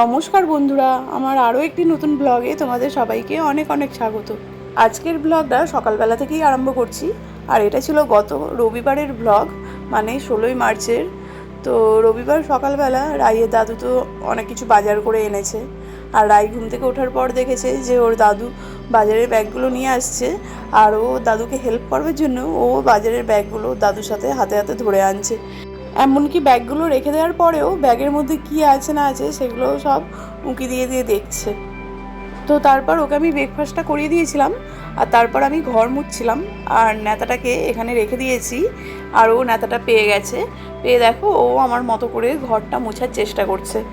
নমস্কার বন্ধুরা, আমার আরও একটি নতুন ব্লগে তোমাদের সবাইকে অনেক অনেক স্বাগত। আজকের ব্লগটা সকালবেলা থেকেই আরম্ভ করছি, আর এটা ছিল গত রবিবারের ব্লগ মানে ষোলোই মার্চের। তো রবিবার সকালবেলা রাইয়ের দাদু তো অনেক কিছু বাজার করে এনেছে, আর রাই ঘুম থেকে ওঠার পর দেখেছে যে ওর দাদু বাজারের ব্যাগগুলো নিয়ে আসছে, আর ও দাদুকে হেল্প করবার জন্য ও বাজারের ব্যাগগুলো দাদুর সাথে হাতে হাতে ধরে আনছে। এমনকি ব্যাগগুলো রেখে দেওয়ার পরেও ব্যাগের মধ্যে কী আছে না আছে সেগুলো সব উঁকি দিয়ে দিয়ে দেখছে। তো তারপর ওকে আমি ব্রেকফাস্টটা করিয়ে দিয়েছিলাম, আর তারপর আমি ঘর মুছছিলাম, আর নেতাটাকে এখানে রেখে দিয়েছি, আর ও নেতাটা পেয়ে গেছে। পেয়ে দেখো, ও আমার মতো করে ঘরটা মোছার চেষ্টা করছে।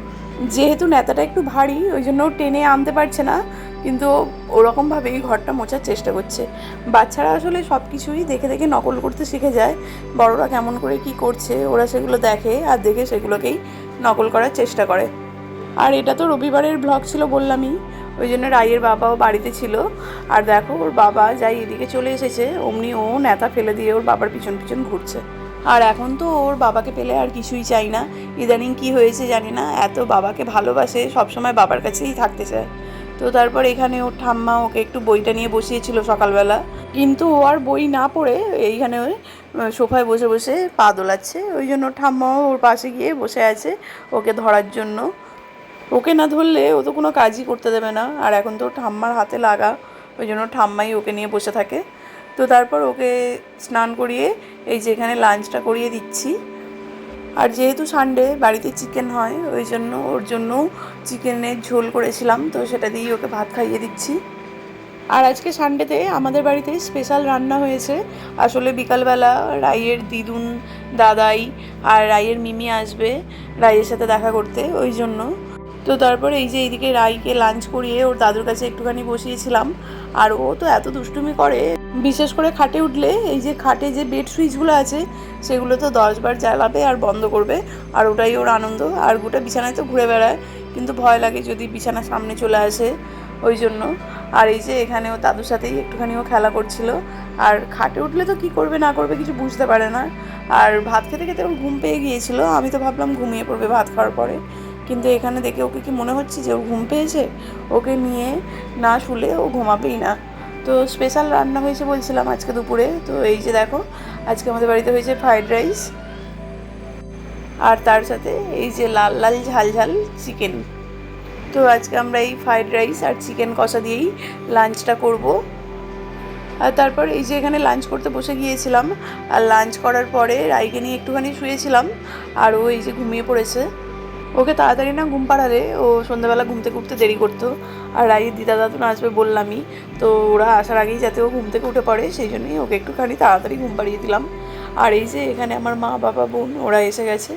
যেহেতু নেতাটা একটু ভারী, ওই জন্য টেনে আনতে পারছে না কিন্তু ওরকমভাবেই ঘরটা মোছার চেষ্টা করছে। বাচ্চারা আসলে সব কিছুই দেখে দেখে নকল করতে শিখে যায়। বড়রা কেমন করে কি করছে, ওরা সেগুলো দেখে আর দেখে সেগুলোকেই নকল করার চেষ্টা করে। আর এটা তো রবিবারের ব্লগ ছিল বললামই, ওই জন্য রায়ের বাবাও বাড়িতে ছিল। আর দেখো ওর বাবা যাই এদিকে চলে এসেছে, অমনি ও নেতা ফেলে দিয়ে ওর বাবার পিছন পিছন ঘুরছে। আর এখন তো ওর বাবাকে পেলে আর কিছুই চাই না। ইদানিং কি হয়েছে জানি না, এত বাবাকে ভালোবাসে সবসময় বাবার কাছেই থাকতে চায়। তো তারপর এখানে ওর ঠাম্মা ওকে একটু বইটা নিয়ে বসিয়েছিল সকালবেলা। কিন্তু ও আর বই না পড়ে, এইখানে ওই সোফায় বসে বসে পা দোলাচ্ছে। ওই জন্য ঠাম্মাও ওর পাশে গিয়ে বসে আছে ওকে ধরার জন্য। ওকে না ধরলে ও তো কোনো কাজই করতে দেবে না। আর এখন তো ঠাম্মার হাতে লাগা, ওই জন্য ঠাম্মাই ওকে নিয়ে বসে থাকে। তো তারপর ওকে স্নান করিয়ে এই যে এখানে লাঞ্চটা করিয়ে দিচ্ছি। আর যেহেতু সানডে বাড়িতে চিকেন হয়, ওই জন্য ওর জন্য চিকেনের ঝোল করেছিলাম, তো সেটা দিয়েই ওকে ভাত খাইয়ে দিচ্ছি। আর আজকে সানডেতে আমাদের বাড়িতে স্পেশাল রান্না হয়েছে। আসলে বিকালবেলা রাইয়ের দিদুন, দাদাই আর রাইয়ের মিমি আসবে রাইয়ের সাথে দেখা করতে, ওই জন্য। তো তারপরে এই যে এইদিকে রাইকে লাঞ্চ করিয়ে ওর দাদুর কাছে একটুখানি বসিয়েছিলাম। আর ও তো এত দুষ্টুমি করে। বিশেষ করে খাটে উঠলে এই যে খাটে যে বেড সুইচগুলো আছে, সেগুলো তো দশবার জ্বালাবে আর বন্ধ করবে, আর ওটাই ওর আনন্দ। আর গোটা বিছানায় তো ঘুরে বেড়ায়, কিন্তু ভয় লাগে যদি বিছানার সামনে চলে আসে ওই জন্য। আর এই যে এখানে ও দাদুর সাথেই একটুখানি ও খেলা করছিল। আর খাটে উঠলে তো কি করবে, না করবে কিছু বুঝতে পারে না। আর ভাত খেতে খেতে ওর ঘুম পেয়ে গিয়েছিল, আমি তো ভাবলাম ঘুমিয়ে পড়বে ভাত খাওয়ার পরে। কিন্তু এখানে দেখে ওকে কি মনে হচ্ছে যে ও ঘুম পেয়েছে? ওকে নিয়ে না শুলে ও ঘুমাবেই না। তো স্পেশাল রান্না হয়েছে বলছিলাম আজকে দুপুরে। তো এই যে দেখো, আজকে আমাদের বাড়িতে হয়েছে ফ্রাইড রাইস আর তার সাথে এই যে লাল লাল ঝাল ঝাল চিকেন তো আজকে আমরা এই ফ্রাইড রাইস আর চিকেন কষা দিয়েই লাঞ্চটা করব। আর তারপর এই যে এখানে লাঞ্চ করতে বসে গিয়েছিলাম, আর লাঞ্চ করার পরে রাইকে নিয়ে একটুখানি শুয়েছিলাম, আর ও এই যে ঘুমিয়ে পড়েছে। ওকে তাড়াতাড়ি না ঘুম পাড়ালে, ও সন্ধ্যাবেলা ঘুম থেকে উঠতে দেরি করতো। আর রাইয়ের দিদা দাদু না আসবে বললামই, তো ওরা আসার আগেই যাতে ও ঘুম থেকে উঠে পড়ে, সেই জন্যই ওকে একটুখানি তাড়াতাড়ি ঘুম পাড়িয়ে দিলাম। আর এই যে এখানে আমার মা, বাবা, বোন, ওরা এসে গেছে।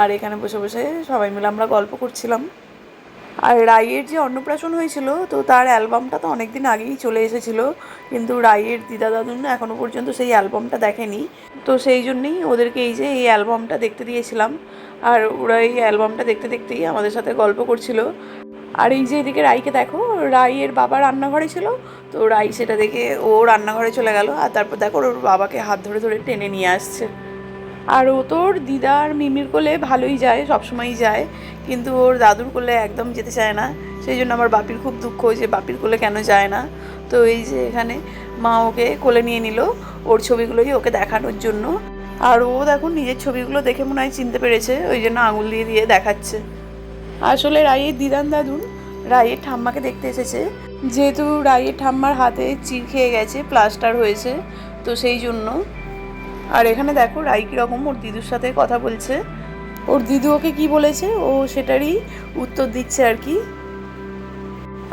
আর এখানে বসে বসে সবাই মিলে আমরা গল্প করছিলাম। আর রাইয়ের যে অন্নপ্রাশন হয়েছিল, তো তার অ্যালবামটা তো অনেক দিন আগেই চলে এসেছিল, কিন্তু রাইয়ের দিদা দাদুন এখনও পর্যন্ত সেই অ্যালবামটা দেখেনি। তো সেই জন্যেই ওদেরকে এই যে এই অ্যালবামটা দেখতে দিয়েছিলাম, আর ওরা এই অ্যালবামটা দেখতে দেখতেই আমাদের সাথে গল্প করছিল। আর এই যে এদিকে রাইকে দেখো, রাইয়ের বাবা রান্নাঘরে ছিল, তো রাই সেটা দেখে ও রান্নাঘরে চলে গেল, আর তারপর দেখো ওর বাবাকে হাত ধরে ধরে টেনে নিয়ে আসছে। আর ও তোর দিদা আর মিমির কোলে ভালোই যায়, সবসময়ই যায়। কিন্তু ওর দাদুর কোলে একদম যেতে চায় না। সেই জন্য আমার বাপির খুব দুঃখ যে বাপির কোলে কেন যায় না? তো এই যে এখানে মা ওকে কোলে নিয়ে নিল, ওর ছবিগুলোই ওকে দেখানোর জন্য। আর ও দেখো নিজের ছবিগুলো দেখে মনে হয় চিনতে পেরেছে, ওই জন্য আঙুল দিয়ে দিয়ে দেখাচ্ছে। আসলে রায়ের দিদান দাদুন রাইয়ের ঠাম্মাকে দেখতে এসেছে। যেহেতু রাইয়ের ঠাম্মার হাতে চির খেয়ে গেছে, প্লাস্টার হয়েছে, তো সেই জন্য। আর এখানে দেখো রাই কীরকম ওর দিদুর সাথে কথা বলছে। ওর দিদু ওকে কি বলেছে? ও সেটারই উত্তর দিচ্ছে আর কি।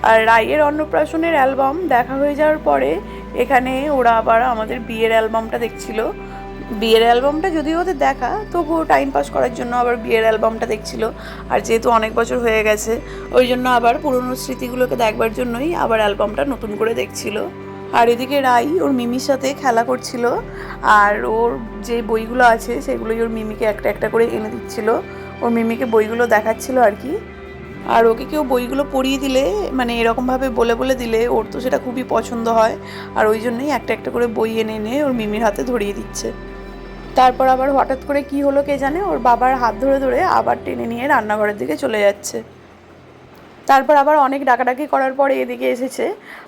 আর রায়ের অন্নপ্রাশনের অ্যালবাম দেখা হয়ে যাওয়ার পরে এখানে ওরা আবার আমাদের বিয়ের অ্যালবামটা দেখছিল। বিয়ের অ্যালবামটা যদিও ওদের দেখা, তবুও টাইম পাস করার জন্য আবার বিয়ের অ্যালবামটা দেখছিল। আর যেহেতু অনেক বছর হয়ে গেছে, ওই জন্য আবার পুরনো স্মৃতিগুলোকে দেখবার জন্যই আবার অ্যালবামটা নতুন করে দেখছিল। আর এদিকে রাই ওর মিমির সাথে খেলা করছিল, আর ওর যে বইগুলো আছে সেগুলোই ওর মিমিকে একটা একটা করে এনে দিচ্ছিল। ওর মিমিকে বইগুলো দেখাচ্ছিল আর কি। আর ওকে কেউ বইগুলো পড়িয়ে দিলে মানে এরকমভাবে বলে বলে দিলে ওর তো সেটা খুবই পছন্দ হয়। আর ওই জন্যই একটা একটা করে বই এনে এনে ওর মিমির হাতে ধরিয়ে দিচ্ছে। তারপর আবার হঠাৎ করে কি হলো কে জানে, ওর বাবার হাত ধরে ধরে আবার টেনে নিয়ে রান্নাঘরের দিকে চলে যাচ্ছে। তারপর আবার অনেক ডাকাডাকি করার পরে এদিকে এসেছে।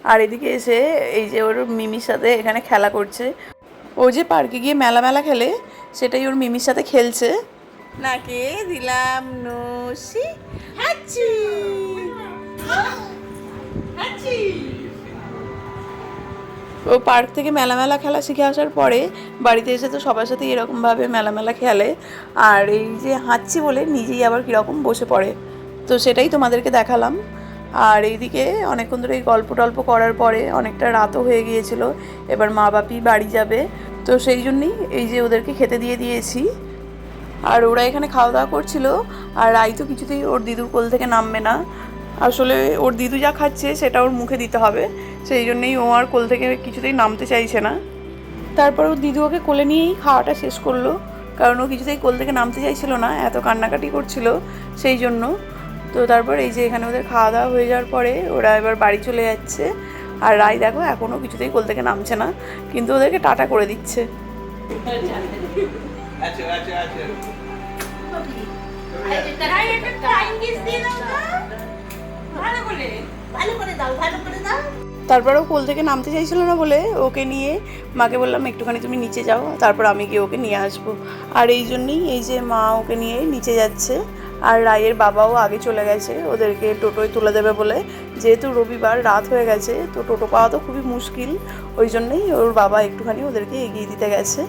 আর এদিকে এসে এই যে ওর মিমির সাথে এখানে খেলা করছে। ও যে পার্কে গিয়ে মেলা মেলা খেলে, সেটাই ওর মিমির সাথে খেলছে। নাকে দিলাম নসি। হাচি। হাচি। ও পার্ক থেকে মেলা মেলা খেলা শিখে আসার পরে বাড়িতে এসে তো সবার সাথে এরকমভাবে মেলা মেলা খেলে। আর এই যে হাঁচছি বলে নিজেই আবার কীরকম বসে পড়ে। তো সেটাই তোমাদেরকে দেখালাম। আর এইদিকে অনেকক্ষণ ধরে এই গল্প টল্প করার পরে অনেকটা রাতও হয়ে গিয়েছিল, এবার মা বাপি বাড়ি যাবে। তো সেই জন্যই এই যে ওদেরকে খেতে দিয়ে দিয়েছি। আর ওরা এখানে খাওয়া দাওয়া করছিল, আর রাই তো কিছুতেই ওর দিদুর কোল থেকে নামবে না। আসলে ওর দিদু যা খাচ্ছে সেটা ওর মুখে দিতে হবে, সেই জন্যই ও আর কোল থেকে কিছুতেই নামতে চাইছে না। তারপর ওর দিদু ওকে কোলে নিয়েই খাওয়াটা শেষ করল, কারণ ও কিছুতেই কোল থেকে নামতে চাইছিল না, এত কান্নাকাটি করছিল সেই জন্য। তো তারপর এই যে এখানে ওদের খাওয়া দাওয়া হয়ে যাওয়ার পরে ওরা এবার বাড়ি চলে যাচ্ছে। আর রাই দেখো এখনও কিছুতেই কোল থেকে নামছে না কিন্তু ওদেরকে টাটা করে দিচ্ছে। আচ্ছা আচ্ছা আচ্ছা। ভালো করে দাও ভালো করে দাও। তারপর ও কোল থেকে নামতে চাইছিল না বলে ওকে নিয়ে মাকে বললাম একটুখানি তুমি নিচে যাও তারপর আমি গিয়ে ওকে নিয়ে আসব। আর এই জন্যই এই যে মা ওকে নিয়ে নিচে যাচ্ছে। আর রায়ের বাবাও আগে চলে গেছে, ওদেরকে টোটোয় তুলে দেবে বলে। যেহেতু রবিবার রাত হয়ে গেছে, তো টোটো পাওয়া তো খুবই মুশকিল, ওই জন্যই ওর বাবা একটুখানি ওদেরকে এগিয়ে দিতে গেছে।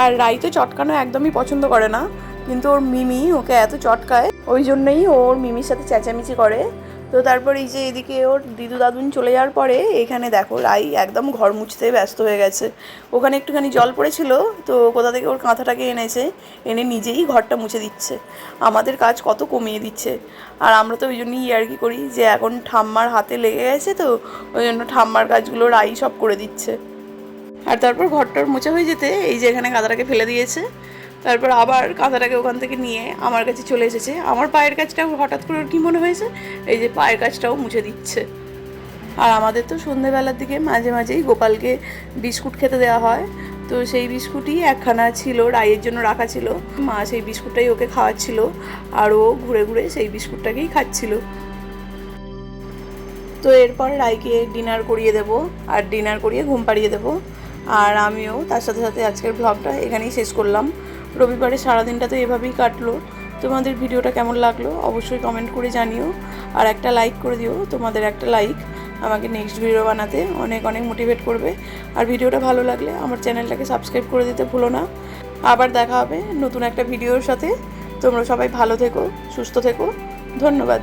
আর রাই তো চটকানো একদমই পছন্দ করে না, কিন্তু ওর মিমি ওকে এত চটকায়, ওই জন্যই ওর মিমির সাথে চেঁচামেচি করে। তো তারপর এই যে এদিকে ওর দিদু দাদুন চলে যাওয়ার পরে এখানে দেখো রাই একদম ঘর মুছতে ব্যস্ত হয়ে গেছে। ওখানে একটুখানি জল পড়েছিল, তো কোথা থেকে ওর কাঁথাটাকে এনেছে, এনে নিজেই ঘরটা মুছে দিচ্ছে। আমাদের কাজ কত কমিয়ে দিচ্ছে। আর আমরা তো ওই জন্যই আর কি করি যে এখন ঠাম্মার হাতে লেগে গেছে তো, ওই জন্য ঠাম্মার কাজগুলো রাই সব করে দিচ্ছে। আর তারপর ঘরটার মোচা হয়ে যেতে এই যে এখানে কাঁথাটাকে ফেলে দিয়েছে। তারপর আবার কাঁথাটাকে ওখান থেকে নিয়ে আমার কাছে চলে এসেছে। আমার পায়ের কাজটাও হঠাৎ করে কী মনে হয়েছে? এই যে পায়ের কাজটাও মুছে দিচ্ছে। আর আমাদের তো সন্ধেবেলার দিকে মাঝে মাঝেই গোপালকে বিস্কুট খেতে দেওয়া হয়। তো সেই বিস্কুটই একখানা ছিল রায়ের জন্য রাখা ছিল। মা সেই বিস্কুটটাই ওকে খাওয়াচ্ছিল আর ও ঘুরে ঘুরে সেই বিস্কুটটাকেই খাচ্ছিল। তো এরপর রাইকে ডিনার করিয়ে দেব আর ডিনার করিয়ে ঘুম পাড়িয়ে দেব। আর আমিও তার সাথে সাথে আজকের ব্লগটা এখানেই শেষ করলাম। রবিবারে সারাদিনটা তো এভাবেই কাটলো। তোমাদের ভিডিওটা কেমন লাগল অবশ্যই কমেন্ট করে জানিও। আর একটা লাইক করে দিও, তোমাদের একটা লাইক আমাকে নেক্সট ভিডিও বানাতে অনেক অনেক মোটিভেট করবে। আর ভিডিওটা ভালো লাগলে আমার চ্যানেলটাকে সাবস্ক্রাইব করে দিতে ভুলো না। আবার দেখা হবে নতুন একটা ভিডিওর সাথে। তোমরা সবাই ভালো থেকো, সুস্থ থেকো। ধন্যবাদ।